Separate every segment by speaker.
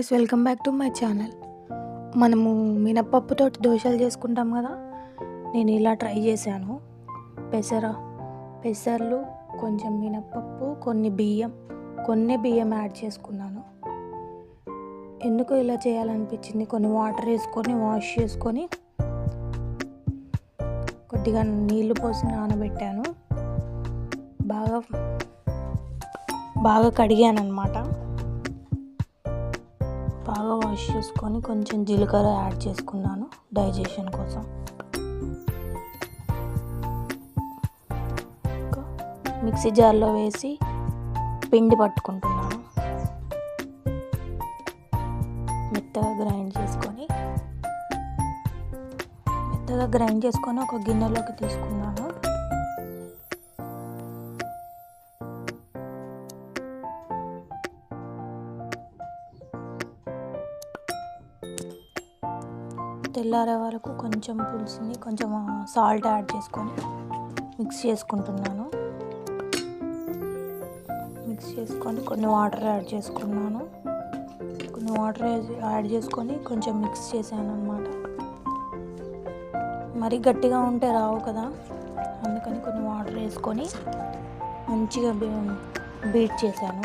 Speaker 1: Guys welcome back to my channel మనము మినప్పప్పుతో దోశలు చేసుకుంటాం కదా నేను ఇలా ట్రై చేశాను. పెసర పెసర్లు కొంచెం మినప్పప్పు కొన్ని బియ్యం కొన్ని బియ్యం యాడ్ చేసుకున్నాను. ఎందుకు ఇలా చేయాలనిపించింది? కొన్ని వాటర్ వేసుకొని వాష్ చేసుకొని కొద్దిగా నీళ్ళు పోసి నానబెట్టాను. బాగా బాగా కడిగాను అనమాట బాగా వాష్ చేసుకొని కొంచెం జీలకర్ర యాడ్ చేసుకున్నాను డైజెషన్ కోసం. మిక్సీ జార్లో వేసి పిండి పట్టుకుంటున్నాను. మెత్తగా గ్రైండ్ చేసుకొని. మెత్తగా గ్రైండ్ చేసుకొని ఒక గిన్నెలోకి తీసుకున్నాను. తెల్లారే వరకు కొంచెం పులుసుని కొంచెం సాల్ట్ యాడ్ చేసుకొని మిక్స్ చేసుకుంటున్నాను. మిక్స్ చేసుకొని కొన్ని వాటర్ యాడ్ చేసుకున్నాను. కొన్ని వాటర్ యాడ్ చేసుకొని కొంచెం మిక్స్ చేశాను అనమాట మరీ గట్టిగా ఉంటే రావు కదా. అందుకని కొన్ని వాటర్ వేసుకొని మంచిగా బీట్ చేశాను.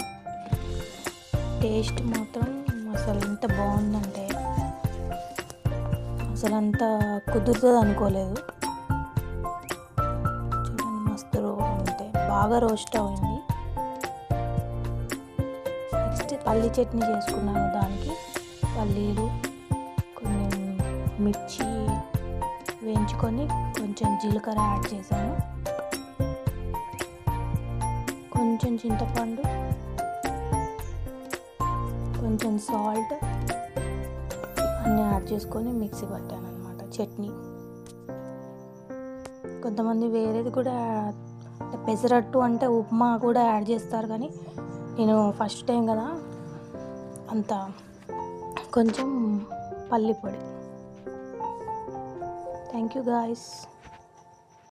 Speaker 1: టేస్ట్ మాత్రం అసలు ఎంత బాగుందంటే అసలు అంత కుదురుతుంది అనుకోలేదు. చూడండి మస్తు రో అంటే బాగా రోస్ట్ అయింది. నెక్స్ట్ పల్లి చట్నీ చేసుకున్నాను దానికి. పల్లీలు కొన్ని మిర్చి వేయించుకొని కొంచెం జీలకర్ర యాడ్ చేశాను. కొంచెం చింతపండు కొంచెం సాల్ట్ అన్నీ యాడ్ చేసుకొని మిక్సీ పట్టాను అనమాట చట్నీ. కొంతమంది వేరేది కూడా అంటే పెసరట్టు అంటే ఉప్మా కూడా యాడ్ చేస్తారు కానీ నేను ఫస్ట్ టైం కదా అంత కొంచెం పల్లి పొడి. Thank you guys